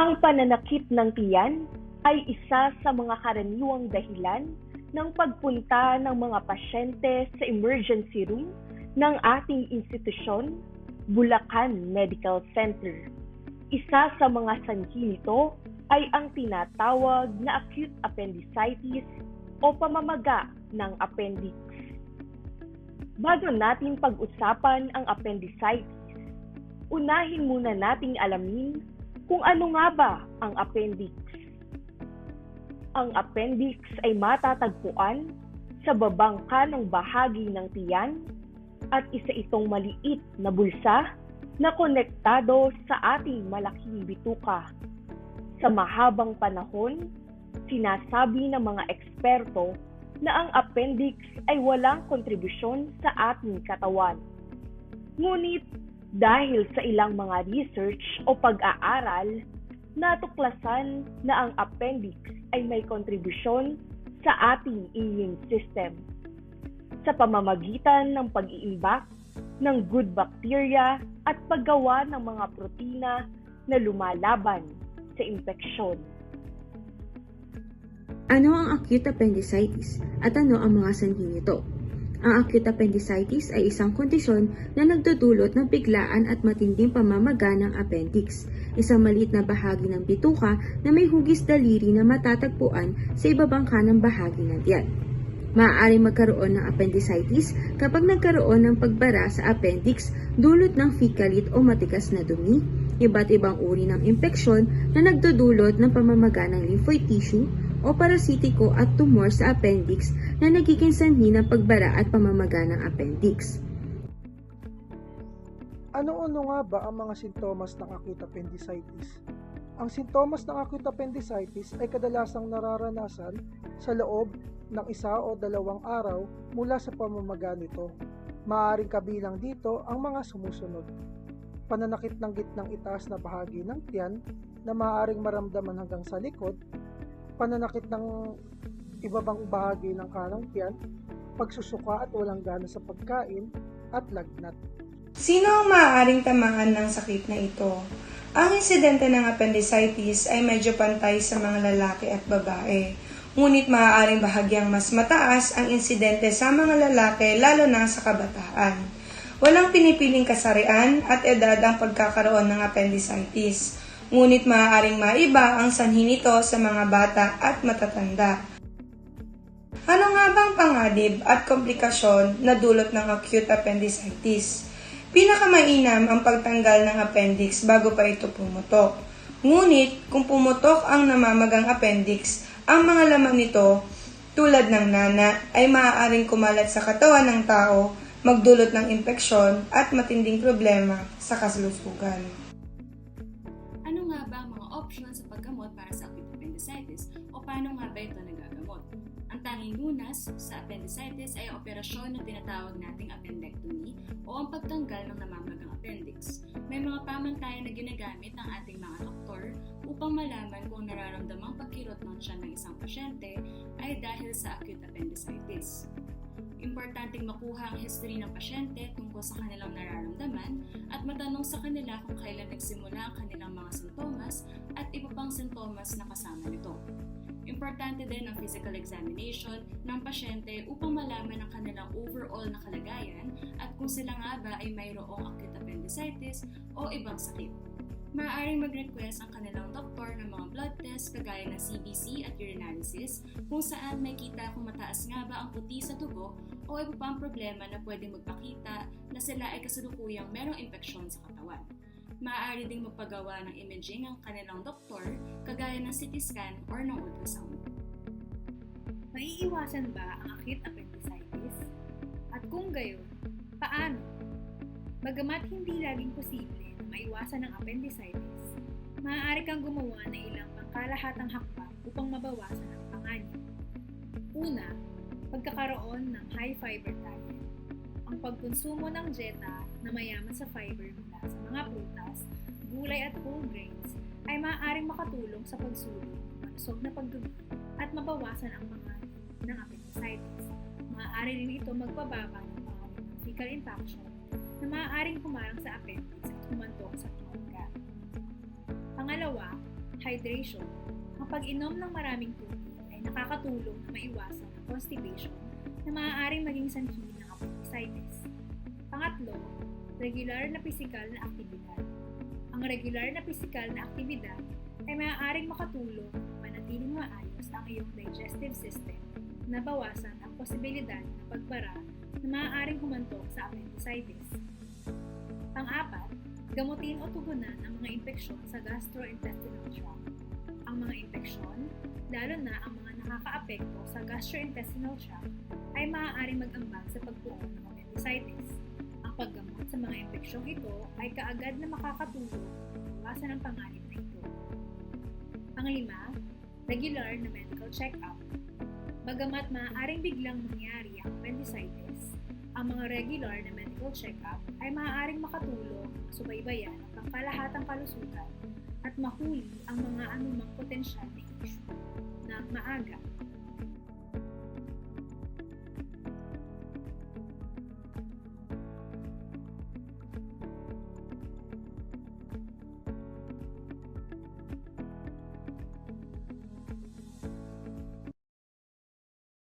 Ang pananakit ng tiyan ay isa sa mga karaniwang dahilan ng pagpunta ng mga pasyente sa emergency room ng ating institusyon, Bulacan Medical Center. Isa sa mga sanhi nito ay ang tinatawag na acute appendicitis o pamamaga ng appendix. Bago natin pag-usapan ang appendicitis, unahin muna nating alamin kung ano nga ba ang appendix. Ang appendix ay matatagpuan sa babang kanang bahagi ng tiyan at isa itong maliit na bulsa na konektado sa ating malaking bituka. Sa mahabang panahon, sinasabi ng mga eksperto na ang appendix ay walang kontribusyon sa ating katawan. Ngunit dahil sa ilang mga research o pag-aaral, natuklasan na ang appendix ay may kontribusyon sa ating immune system sa pamamagitan ng pag-iimbak ng good bacteria at paggawa ng mga protina na lumalaban sa impeksyon. Ano ang acute appendicitis at ano ang mga sanhi nito? Ang acute appendicitis ay isang kondisyon na nagdudulot ng biglaan at matinding pamamaga ng appendix, isang maliit na bahagi ng bituka na may hugis daliri na matatagpuan sa ibabang kanang bahagi ng tiyan. Maaaring magkaroon ng appendicitis kapag nagkaroon ng pagbara sa appendix dulot ng fecalit o matigas na dumi, iba't ibang uri ng impeksyon na nagdudulot ng pamamaga ng lymphoid tissue o parasitiko at tumor sa appendix na nagiging sanhi ng pagbara at pamamaga ng appendix. Ano-ano nga ba ang mga sintomas ng acute appendicitis? Ang sintomas ng acute appendicitis ay kadalasang nararanasan sa loob ng isa o dalawang araw mula sa pamamaga nito. Maaaring kabilang dito ang mga sumusunod. Pananakit ng gitnang itaas na bahagi ng tiyan na maaaring maramdaman hanggang sa likod, pananakit ng ibabang bahagi ng kanang pagsusuka at walang gana sa pagkain, at lagnat. Sino ang maaaring tamaan ng sakit na ito? Ang insidente ng appendicitis ay medyo pantay sa mga lalaki at babae. Ngunit maaaring bahagyang mas mataas ang insidente sa mga lalaki lalo na sa kabataan. Walang pinipiling kasarian at edad ang pagkakaroon ng appendicitis. Ngunit maaaring maiba ang sanhi nito sa mga bata at matatanda. Ano nga bang panganib at komplikasyon na dulot ng acute appendicitis? Pinakamainam ang pagtanggal ng appendix bago pa ito pumutok. Ngunit kung pumutok ang namamagang appendix, ang mga laman nito, tulad ng nana, ay maaaring kumalat sa katawan ng tao, magdulot ng impeksyon at matinding problema sa kasalusugan. Ano nga ba ang mga options sa paggamot para sa acute appendicitis o paano nga ba ito nagagamot? Ang tanging lunas sa appendicitis ay operasyon na tinatawag nating appendectomy o ang pagtanggal ng namamagang appendix. May mga pamantayan na ginagamit ang ating mga doktor upang malaman kung nararamdamang pagkirot ng tiyan ng isang pasyente ay dahil sa acute appendicitis. Importanteng makuha ang history ng pasyente tungkol sa kanilang nararamdaman at matanong sa kanila kung kailan nagsimula ang kanilang mga sintomas at iba pang sintomas na kasama nito. Importante din ang physical examination ng pasyente upang malaman ang kanilang overall na kalagayan at kung sila nga ba ay mayroong acute appendicitis o ibang sakit. Maaaring mag-request ang kanilang doktor ng mga blood test kagaya ng CBC at urinalysis kung saan may kita kung mataas nga ba ang puti sa dugo o iba pang problema na pwedeng magpakita na sila ay kasalukuyang merong impeksyon sa katawan. Maaari ding magpagawa ng imaging ang kanilang doktor kagaya ng CT scan or ng ultrasound. Maiiwasan ba ang acute appendicitis? At kung gayon, paano? Bagamat hindi laging posible na maiwasan ang appendicitis, maaari kang gumawa ng ilang pangkalahatang hakbang upang mabawasan ang panganib. Una, pagkakaroon ng high fiber diet. Ang pagkonsumo ng dieta na mayaman sa fiber mga prutas, gulay at whole grains ay maaaring makatulong sa pagsulong ng malusog na pagdumi at mabawasan ang panganib ng appendicitis. Maaari rin ito magpababa ng panganib ng fecal infection na maaaring humarang sa appendix at humantong sa tumaga. Pangalawa, Hydration. Ang pag-inom ng maraming tubig ay nakakatulong na maiwasan ang constipation na maaaring maging sanhi ng appendicitis. Regular na pisikal na aktibidad. Ang regular na pisikal na aktibidad ay maaaring makatulong na manatiling maayos ang iyong digestive system na bawasan ang posibilidad ng pagbara na maaaring humantong sa appendicitis. Pang-apat, gamutin o tugunan ang mga impeksyon sa gastrointestinal tract. Ang mga impeksyon, lalo na ang mga nakakaapekto sa gastrointestinal tract, ay maaaring mag-ambag sa pagbuo ng appendicitis. Ang paggamot sa mga impeksyon ito ay kaagad na makakatulong iwasan ang panganib na ito. Panglima, regular na medical check-up. Bagamat maaaring biglang mangyari ang appendicitis, ang mga regular na medical check-up ay maaaring makatulong subaybayan ang pangkalahatang kalusugan at mahuli ang mga anumang potensyal na issue na maaga.